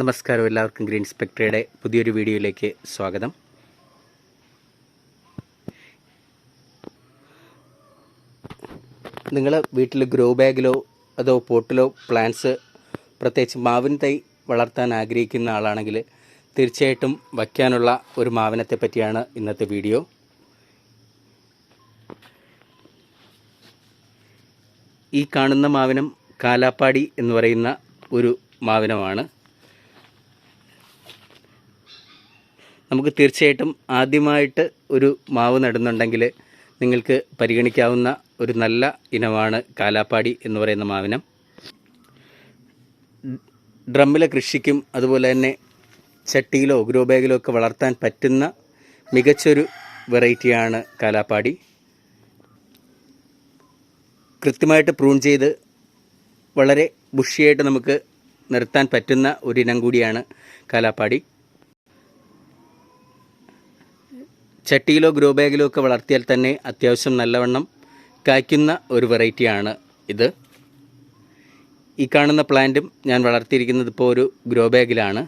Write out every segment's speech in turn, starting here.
നമസ്കാരം എല്ലാവർക്കും ഗ്രീൻ സ്പെക്ട്രയുടെ പുതിയൊരു വീഡിയോയിലേക്ക് സ്വാഗതം. നിങ്ങൾ വീട്ടിൽ ഗ്രോ ബാഗിലോ അതോ പോട്ടിലോ പ്ലാന്റ്സ് പ്രത്യേകിച്ച് മാവിൻ തൈ വളർത്താൻ ആഗ്രഹിക്കുന്ന ആളാണെങ്കിൽ തീർച്ചയായിട്ടും വയ്ക്കാനുള്ള ഒരു മാവിനത്തെ പറ്റിയാണ് ഇന്നത്തെ വീഡിയോ. ഈ കാണുന്ന മാവിനം കാലാപ്പാടി എന്ന് പറയുന്ന ഒരു മാവിനമാണ്. നമുക്ക് തീർച്ചയായിട്ടും ആദ്യമായിട്ട് ഒരു മാവ് നടുന്നുണ്ടെങ്കിൽ നിങ്ങൾക്ക് പരിഗണിക്കാവുന്ന ഒരു നല്ല ഇനമാണ് കാലാപ്പാടി എന്ന് പറയുന്ന മാവിനം. ഡ്രമ്മിലെ കൃഷിക്കും അതുപോലെ തന്നെ ചട്ടിയിലോ ഗ്രോ ബാഗിലോ ഒക്കെ വളർത്താൻ പറ്റുന്ന മികച്ചൊരു വെറൈറ്റിയാണ് കാലാപ്പാടി. കൃത്യമായിട്ട് പ്രൂൺ ചെയ്ത് വളരെ ബുഷിയായിട്ട് നമുക്ക് നിർത്താൻ പറ്റുന്ന ഒരിനം കൂടിയാണ് കാലാപ്പാടി. ചട്ടിയിലോ ഗ്രോ ബാഗിലോ ഒക്കെ വളർത്തിയാൽ തന്നെ അത്യാവശ്യം നല്ലവണ്ണം കായ്ക്കുന്ന ഒരു വെറൈറ്റിയാണ് ഇത്. ഈ കാണുന്ന പ്ലാന്റും ഞാൻ വളർത്തിയിരിക്കുന്നത് ഇപ്പോൾ ഒരു ഗ്രോ ബാഗിലാണ്.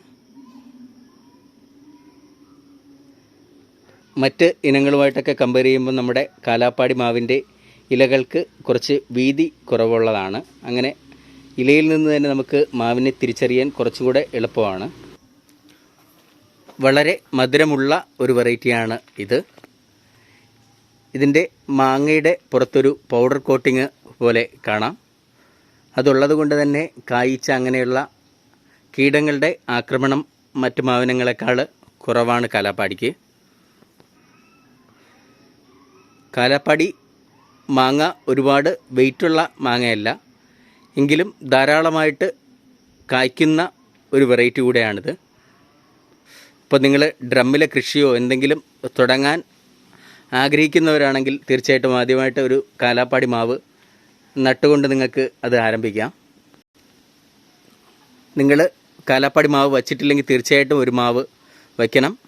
മറ്റ് ഇനങ്ങളുമായിട്ടൊക്കെ കമ്പയർ ചെയ്യുമ്പോൾ നമ്മുടെ കാലാപ്പാടി മാവിന്റെ ഇലകൾക്ക് കുറച്ച് വീതി കുറവുള്ളതാണ്. അങ്ങനെ ഇലയിൽ നിന്ന് തന്നെ നമുക്ക് മാവിനെ തിരിച്ചറിയാൻ കുറച്ചുകൂടെ എളുപ്പമാണ്. വളരെ മധുരമുള്ള ഒരു വെറൈറ്റിയാണ് ഇത്. ഇതിന്റെ മാങ്ങയുടെ പുറത്തൊരു പൗഡർ കോട്ടിങ് പോലെ കാണാം. അതുള്ളത് കൊണ്ട് തന്നെ കായ്ച്ച അങ്ങനെയുള്ള കീടങ്ങളുടെ ആക്രമണം മറ്റ് മാവിനങ്ങളെക്കാൾ കുറവാണ് കാലാപ്പാടിക്ക്. കാലാപ്പാടി മാങ്ങ ഒരുപാട് വെയിറ്റുള്ള മാങ്ങയല്ല. എങ്കിലും ധാരാളമായിട്ട് കായ്ക്കുന്ന ഒരു വെറൈറ്റി കൂടെയാണിത്. ഇപ്പോൾ നിങ്ങൾ ഡ്രമ്മിലെ കൃഷിയോ എന്തെങ്കിലും തുടങ്ങാൻ ആഗ്രഹിക്കുന്നവരാണെങ്കിൽ തീർച്ചയായിട്ടും ആദ്യമായിട്ട് ഒരു കാലാപ്പാടി മാവ് നട്ടുകൊണ്ട് നിങ്ങൾക്ക് അത് ആരംഭിക്കാം. നിങ്ങൾ കാലാപ്പാടി മാവ് വച്ചിട്ടില്ലെങ്കിൽ തീർച്ചയായിട്ടും ഒരു മാവ് വയ്ക്കണം.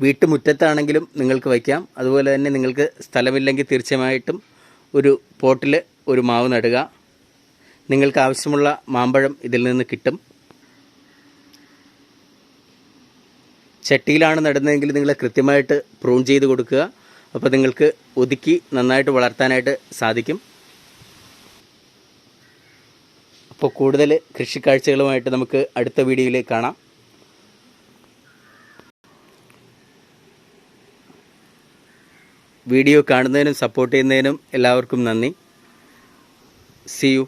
വീട്ടുമുറ്റത്താണെങ്കിലും നിങ്ങൾക്ക് വയ്ക്കാം. അതുപോലെ തന്നെ നിങ്ങൾക്ക് സ്ഥലമില്ലെങ്കിൽ തീർച്ചയായിട്ടും ഒരു പോട്ടിൽ ഒരു മാവ് നടുക. നിങ്ങൾക്ക് ആവശ്യമുള്ള മാമ്പഴം ഇതിൽ നിന്ന് കിട്ടും. ചട്ടിയിലാണ് നടുന്നതെങ്കിൽ നിങ്ങൾ കൃത്യമായിട്ട് പ്രൂൺ ചെയ്ത് കൊടുക്കുക. അപ്പോൾ നിങ്ങൾക്ക് ഒതുക്കി നന്നായിട്ട് വളർത്താനായിട്ട് സാധിക്കും. അപ്പോൾ കൂടുതൽ കൃഷിക്കാഴ്ചകളുമായിട്ട് നമുക്ക് അടുത്ത വീഡിയോയിൽ കാണാം. വീഡിയോ കാണുന്നതിനും സപ്പോർട്ട് ചെയ്യുന്നതിനും എല്ലാവർക്കും നന്ദി. C U